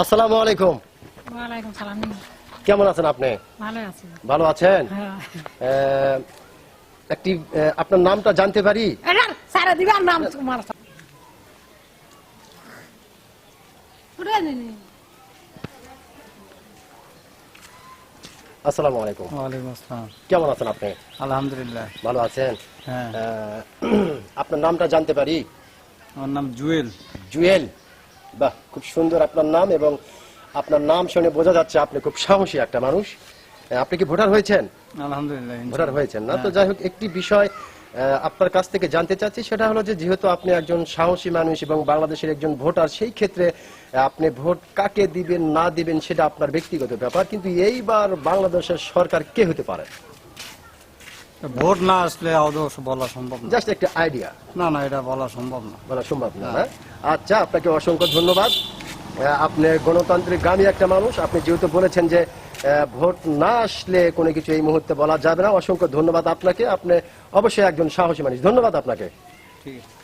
আসসালামু আলাইকুম। ওয়ালাইকুম সালাম কেমন আছেন আপনি? ভালো আছি। ভালো আছেন? হ্যাঁ। আহ, একটি আপনার নামটা জানতে পারি? সারা দিবে আর নাম তোমার আসসালামু আলাইকুম। ওয়ালাইকুম আসসালাম। কেমন আছেন আপনি? আলহামদুলিল্লাহ। ভালো আছেন? হ্যাঁ। আপনার নামটা জানতে পারি? আমার নাম জুয়েল। জুয়েল। বাহ খুব সুন্দর আপনার নাম এবং আপনার নাম শুনে বোঝা যাচ্ছে আপনি খুব সাহসী একটা মানুষ। আপনি কি ভোটার হয়েছেন? আলহামদুলিল্লাহ ভোটার হয়েছেন না? তো যাই হোক একটি বিষয় আহ, আপনার কাছ থেকে জানতে চাচ্ছি সেটা হলো যে যেহেতু আপনি একজন সাহসী মানুষ এবং বাংলাদেশের একজন ভোটার সেই ক্ষেত্রে আপনি ভোট কাকে দিবেন না দিবেন সেটা আপনার ব্যক্তিগত ব্যাপার কিন্তু এইবার বাংলাদেশের সরকার কে হতে পারে? ভোট না আসলে আদৌ বলা সম্ভব না। জাস্ট একটা আইডিয়া না না এটা বলা সম্ভব না। বলা সম্ভব না হ্যাঁ? আচ্ছা আপনাকে অসংখ্য ধন্যবাদ। আপনি গণতান্ত্রিক গামী একটা মানুষ। আপনি যেহেতু বলেছেন যে ভোট না আসলে কোনো কিছু এই মুহূর্তে বলা যাবে না অসংখ্য ধন্যবাদ আপনাকে। আপনি অবশ্যই একজন সাহসী মানুষ। ধন্যবাদ আপনাকে। ঠিক আছে।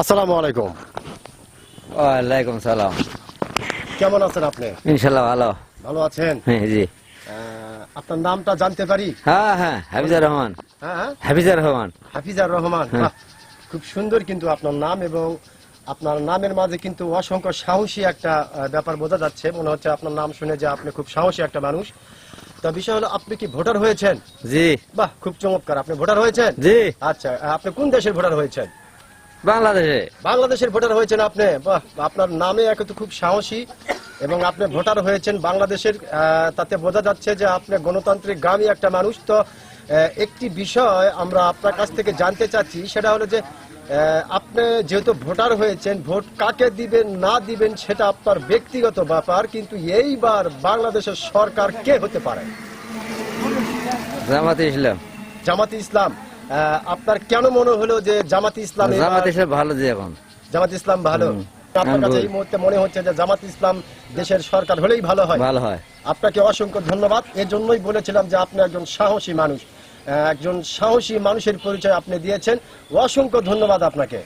আসসালামু আলাইকুম। ওয়ালাইকুম সালাম। কেমন আছেন আপনি? ইনশাল্লাহ ভালো। ভালো আছেন? হ্যাঁ জি। আপনার নামটা জানতে পারি? হ্যাঁ হ্যাঁ হাফিজার রহমান। হ্যাঁ হ্যাঁ? হাফিজার রহমান। হাফিজার রহমান বাহ, খুব সুন্দর কিন্তু আপনার নাম এবং আপনার নামের মাঝে কিন্তু অসংখ্য সাহসী একটা ব্যাপার বোঝা যাচ্ছে। মনে হচ্ছে আপনার নাম শুনে যে আপনি খুব সাহসী একটা মানুষ। তো বিষয় হলো আপনি কি ভোটার হয়েছেন? জি। বাহ খুব চমৎকার। আপনি ভোটার হয়েছেন? জি। আচ্ছা আপনি কোন দেশের ভোটার হয়েছেন? বাংলাদেশে। বাংলাদেশের ভোটার হয়েছেন আপনি? বাহ আপনার নামে এক তো খুব সাহসী এবং আপনি ভোটার হয়েছেন বাংলাদেশের তাতে বোঝা যাচ্ছে যে আপনি গণতান্ত্রিক গামী একটা মানুষ। তো একটি বিষয় আমরা আপনার কাছ থেকে জানতে চাচ্ছি সেটা হলো যে আপনি যেহেতু ভোটার হয়েছেন ভোট কাকে দিবেন না দিবেন সেটা আপনার ব্যক্তিগত ব্যাপার কিন্তু এইবার বাংলাদেশের সরকার কে হতে পারে? জামাতে ইসলাম। জামাতি ইসলাম আহ, আপনার কেন মনে হলো যে জামাতি ইসলাম জামাতে ইসলাম ভালো যে এখন। জামাত ইসলাম ভালো? আপনার কাছে এই মুহূর্তে মনে হচ্ছে যে জামাত ইসলাম দেশের সরকার হলেই ভালো হয়? ভালো হয়। আপনাকে অসংখ্য ধন্যবাদ। এর জন্যই বলেছিলাম যে আপনি একজন সাহসী মানুষ। একজন সাহসী মানুষের পরিচয় আপনি দিয়েছেন। অসংখ্য ধন্যবাদ আপনাকে।